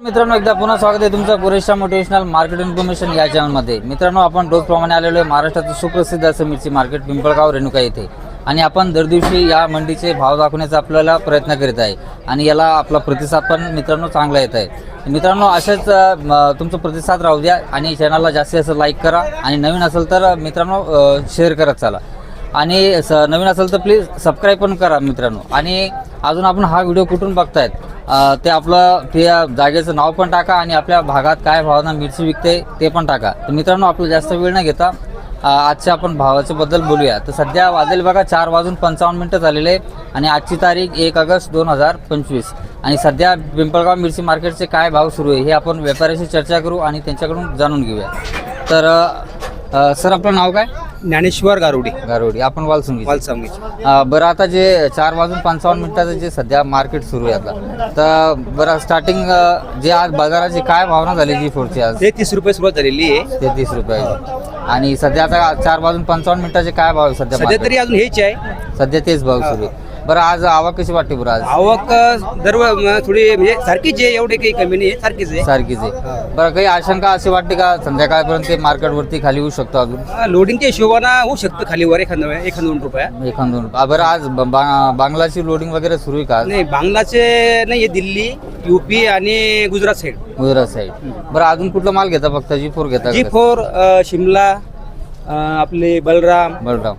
मित्रांनो एकदा पुन्हा स्वागत आहे तुमचं पुरेशा मोटिवेशनल मार्केट इन्फॉर्मेशन या चॅनलमध्ये मित्रांनो आपण रोजप्रमाणे आलेलो आहे महाराष्ट्राचं सुप्रसिद्ध असं मिरची मार्केट पिंपळगाव रेणुका येथे आणि आपण दर दिवशी या मंडीचे भाव दाखवण्याचा आपल्याला प्रयत्न करीत आहे. आणि याला आपला प्रतिसाद पण मित्रांनो चांगला येत आहे. मित्रांनो असेच तुमचा प्रतिसाद राहू द्या आणि चॅनलला जास्तीत जास्त लाईक करा. आणि नवीन असेल तर मित्रांनो शेअर करत चला. आणि स नवीन असेल तर प्लीज सबस्क्राईब पण करा मित्रांनो. आणि अजून आपण हा व्हिडिओ कुठून बघतायत? ते आपलं ते जागेचं नाव पण टाका आणि आपल्या भागात काय भावांना मिरची विकते ते पण टाका. तर मित्रांनो आपलं जास्त वेळ न घेता आजच्या आपण भावाच्या बद्दल बोलूया. तर सध्या वाजेल बघा चार वाजून पंचावन्न मिनटं झालेले आहे आणि आजची तारीख एक ऑगस्ट दोन हजार पंचवीस. आणि सध्या पिंपळगाव मिरची मार्केटचे काय भाव सुरू आहे हे आपण व्यापाऱ्याशी चर्चा करू आणि त्यांच्याकडून जाणून घेऊया. तर अ, सर आपलं नाव काय? ज्ञानेश्वर गारुडी. गारोडी. आपण वालसुंगी वालसांगी बरं आता जे चार वाजून पंचावन्न मिनिटाचं जे सध्या मार्केट सुरू आहे आता तर बरं स्टार्टिंग जे आज बाजाराची काय भावना झाली जी फोरची आज? ते तीस रुपये सुरुवात झालेली आहे. तेहतीस रुपये. आणि सध्या आता चार वाजून पंचावन्न मिनिटाचे काय भाव आहे सध्या सध्या market? तरी अजून हेच आहे. सध्या तेच भाव सुरू आहे. बरं आज आवक कशी वाटते बरं आज? आवक दर थोडी म्हणजे सारखीच आहे एवढे काही कमी नाही सारखीच आहे. सारखीच आहे. बरं काही आशंका अशी वाटते का संध्याकाळपर्यंत ते मार्केटवरती खाली येऊ शकतो अजून? हा, लोडिंगच्या हिशोबानं होऊ शकतं खाली वर एखादं एखाद दोन रुपया. एखाद दोन आ, बरं आज ब- बा- बांगलाची लोडिंग वगैरे सुरू आहे का आज? नाही बांगलाचे नाही आहे दिल्ली युपी आणि गुजरात साईड गुजरात साईड बरं अजून कुठला माल घेता फक्त? जी फोर घेता जी का? फोर शिमला अ, आपले बलराम. बलराम.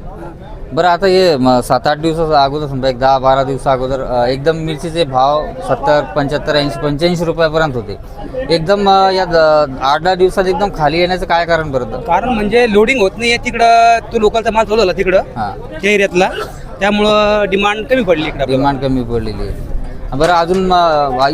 बरं आता हे सात आठ दिवसा अगोदर समजा एक दहा बारा दिवसा अगोदर एकदम मिरचीचे भाव सत्तर पंच्याहत्तर ऐंशी पंच्याऐंशी रुपयापर्यंत होते. एकदम या आठ दहा दिवसात एकदम खाली येण्याचं काय कारण बरं कारण म्हणजे लोडिंग होत नाहीये तिकडं तो लोकलचा माल चालू झाला तिकडं हां. त्या एरियातला. त्यामुळं डिमांड कमी पडली इकडं. डिमांड कमी पडलेली आहे. बरं अजून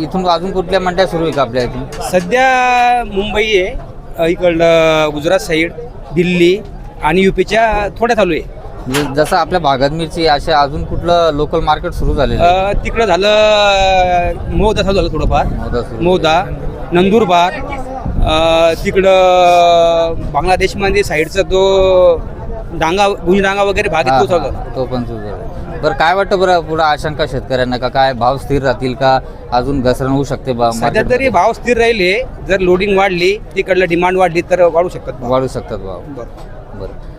इथून अजून कुठल्या मंड्या सुरू आहे का आपल्या इथून? सध्या मुंबई आहे इकडलं गुजरात साईड दिल्ली आणि युपीच्या थोड्या चालू आहे. जसं आपल्या भागात मिरची अशा अजून कुठलं लोकल मार्केट सुरू झालेलं तिकडं झालं अ, मोहदा चालू झालं थोडंफार. मोदा नंदुरबार तिकडं बांगलादेशमध्ये साईडचा तो डांगा भुजडांगा वगैरे भाग तो हा, तो पण सुरू झाला. बरं काय वाटतं बरं पुढे आशंका शेतकऱ्यांना? का काय भाव स्थिर राहतील का? अजून घसरण होऊ शकते सध्या तरी? भाव स्थिर राहिले. जर लोडिंग वाढली तिकडलं डिमांड वाढली तर वाढू शकतात. वाढू शकतात भाव. बरं. बरं.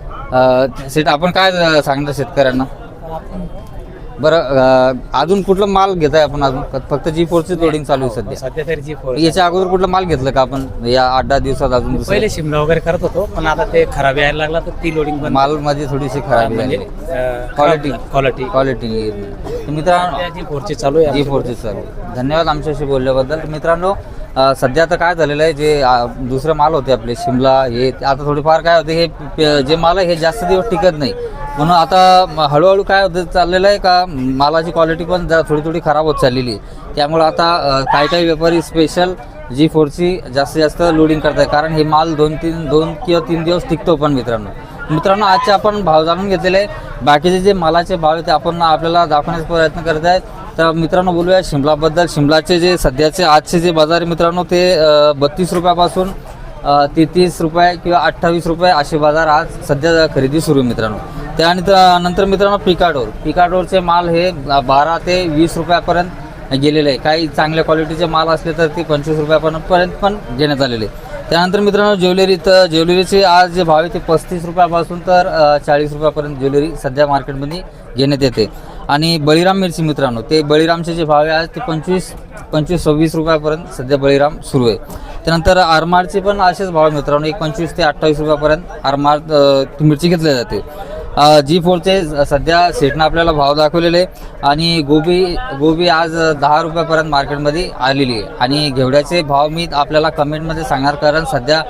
सेठ आपण काय सांगता शेतकऱ्यांना? बरं अजून कुठलं माल घेताय आपण अजून? फक्त जी फोरची लोडिंग चालू आहे सध्या. सध्या तरी जी फोर याच्या अगोदर कुठलं माल घेतलं का आपण? या आठ दहा दिवसात अजून? पहिले शिमला वगैरे करत होतो पण आता ते खराब यायला लागला तर ती लोडिंग बंद. माल मध्ये थोडीशी खराबी म्हणजे झाली. क्वालिटी क्वालिटी क्वालिटी मित्रांनो जी फोरची चालू आहे. जी फोरची चालू आहे. धन्यवाद आमच्याशी बोलल्याबद्दल. मित्रांनो सध्या आता काय झालेलं आहे जे दुसरं दुसरे माल होते आपले शिमला हे ते आता थोडेफार काय होते हे जे माल आहे हे जास्त दिवस टिकत नाही. म्हणून आता हळूहळू काय होतं चाललेलं आहे का मालाची क्वालिटी पण जरा थोडी थोडी खराब होत चाललेली आहे. त्यामुळं आता काही काही व्यापारी स्पेशल जी फोरची जास्तीत जास्त लोडिंग करताय कारण हे माल दोन तीन दोन किंवा तीन दिवस टिकतो पण मित्रांनो. मित्रांनो आजचे आपण भाव जाणून घेतलेले आहे. बाकीचे जे मालाचे भाव आहेत ते आपण आपल्याला दाखवण्याचा प्रयत्न करत आहेत तर मित्रांनो बोलूया शिमलाबद्दल. शिमलाचे जे सध्याचे आजचे जे बाजार आहे मित्रांनो ते बत्तीस रुपयापासून तेहतीस रुपये किंवा अठ्ठावीस रुपये असे बाजार आज सध्या खरेदी सुरू आहे मित्रांनो. त्यानंतर नंतर मित्रांनो पिकाडोर पिकाडोरचे माल हे बारा ते वीस रुपयापर्यंत गेलेले आहे. काही चांगल्या क्वालिटीचे माल असले तर ते पंचवीस रुपयापर्यंत पण घेण्यात आलेले आहे. त्यानंतर मित्रांनो ज्वेलरी तर ज्वेलरीचे आज जे भाव आहे ते पस्तीस रुपयापासून तर चाळीस रुपयापर्यंत ज्वेलरी सध्या मार्केटमध्ये घेण्यात येते. आणि बळीराम मिरची मित्रांनो ते बळीरामचे जे भाव आहे आज ते पंचवीस पंचवीस सव्वीस रुपयापर्यंत सध्या बळीराम सुरू आहे. त्यानंतर आरमारचे पण असेच भाव मित्रांनो एक पंचवीस ते अठ्ठावीस रुपयापर्यंत आरमार मिरची घेतली जाते. जी फोरचे सध्या सेटनं आपल्याला भाव दाखवलेले आणि गोबी गोबी आज दहा रुपयापर्यंत मार्केटमध्ये आलेली आहे. आणि घेवड्याचे भाव मी आपल्याला कमेंटमध्ये सांगणार कारण सध्या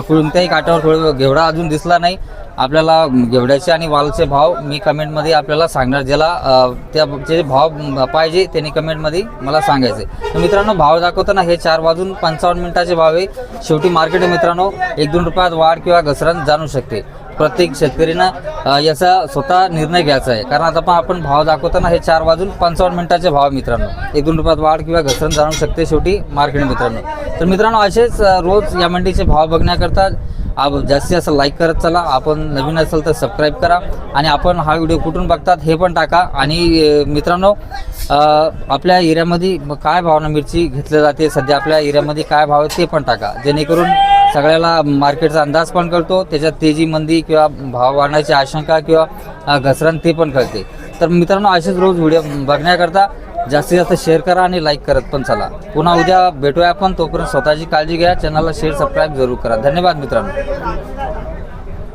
कोणत्याही काठावर थोडं घेवडा अजून दिसला नाही. आपल्याला घेवड्याचे आणि वालचे भाव मी कमेंटमध्ये आपल्याला सांगणार ज्याला त्याचे त्या जे भाव पाहिजे त्यांनी कमेंटमध्ये मला सांगायचे. तर मित्रांनो भाव दाखवताना हे चार वाजून पंचावन्न मिनिटाचे भाव आहे. शेवटी मार्केट मित्रांनो एक दोन रुपयात वाढ किंवा घसरण जाणू शकते. प्रत्येक शेतकरीनं याचा स्वतः निर्णय घ्यायचा आहे. कारण आता पण आपण भाव दाखवताना हे चार वाजून पंचावन्न मिनिटाचे भाव मित्रांनो. एक दोन रुपयात वाढ किंवा घसरण जाणू शकते शेवटी मार्केट मित्रांनो. तर मित्रांनो असेच रोज या मंडीचे भाव बघण्याकरता आप जास्तीत जास्त लाईक करत चला. आपण नवीन असेल तर सबस्क्राईब करा. आणि आपण हा व्हिडिओ कुठून बघतात हे पण टाका. आणि मित्रांनो आपल्या एरियामध्ये काय भावना मिरची घेतली जाते सध्या आपल्या एरियामध्ये काय भाव आहे ते पण टाका. जेणेकरून सगळ्याला मार्केटचा अंदाज पण कळतो त्याच्यात तेजी मंदी किंवा भाव वाढण्याची आशंका किंवा घसरण ते पण कळते. तर मित्रांनो असेच रोज व्हिडिओ बघण्याकरता जास्तीत जास्त शेअर करा आणि लाईक करत पण चला. पुन्हा उद्या भेटूया आपण. तोपर्यंत स्वतःची काळजी घ्या. चॅनलला शेअर सबस्क्राईब जरूर करा. धन्यवाद मित्रांनो.